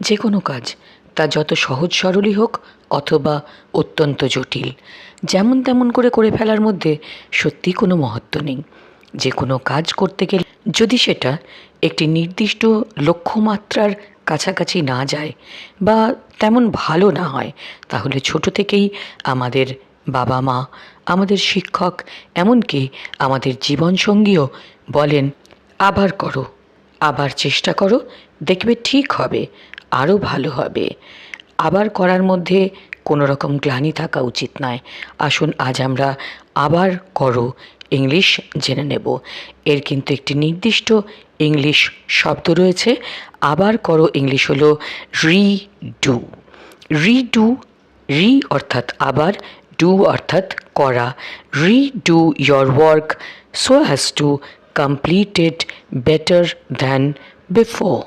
যে কোনো কাজ, তা যত সহজ সরলই হোক অথবা অত্যন্ত জটিল। যেমন তেমন করে করে ফেলার মধ্যে সত্যি কোনো মহত্ব নেই। যে কোনো কাজ করতে গেলে যদি সেটা একটি নির্দিষ্ট লক্ষ্যমাত্রার কাছাকাছি না যায় বা তেমন ভালো না হয়, তাহলে ছোটো থেকেই আমাদের বাবা মা আমাদের শিক্ষক, এমনকি আমাদের জীবনসঙ্গীও বলেন, আবার করো। আবার চেষ্টা করো, দেখবে ঠিক হবে আরও ভালো হবে। আবার করার মধ্যে কোনো রকম গ্লানি থাকা উচিত নয়। আসুন, আজ আমরা আবার করো, ইংলিশ জেনে নেব। এর কিন্তু একটি নির্দিষ্ট ইংলিশ শব্দ রয়েছে। আবার করো, ইংলিশ হলো রি ডু রি ডু রি অর্থাৎ আবার, ডু অর্থাৎ করা। Redo your work so has to Complete it better than before.